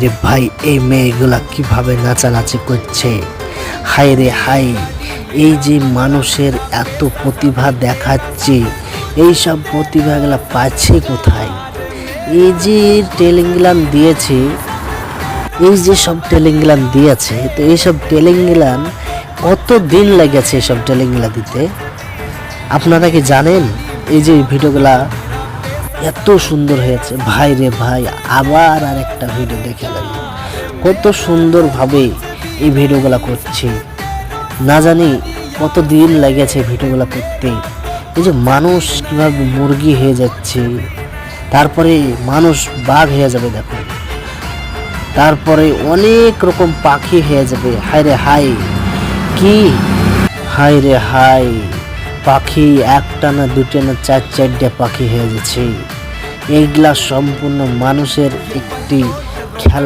যে ভাই, এই মেয়েগুলা কীভাবে নাচানাচি করছে? হাই রে হাই এই যে মানুষের এত প্রতিভা দেখাচ্ছে, এই সব প্রতিভাগুলা পাচ্ছে কোথায়? এই যে টেলিংলান দিয়েছে, এই যে সব টেলিংলান দিয়েছে, তো এইসব টেলিংলান কত দিন লেগেছে এসব টেলিংলা দিতে? আপনারা কি জানেন? এই যে ভিডিওগুলা এত সুন্দর হয়েছে। ভাই রে ভাই, আবার আর একটা ভিডিও দেখে গেল কত সুন্দরভাবে এই ভিডিওগুলো করছে। না জানি কত দিন লেগেছে ভিডিওগুলো করতে। এই যে মানুষ কীভাবে মুরগি হয়ে যাচ্ছে, তারপরে মানুষ বাঘ হয়ে যাবে, দেখো। তারপরে অনেক রকম পাখি হয়ে যাবে। হায় রে হাই কি? হায় রে হাই পাখি একটা না না চার চারটে পাখি হয়ে যাচ্ছে। এইগুলা সম্পূর্ণ মানুষের একটি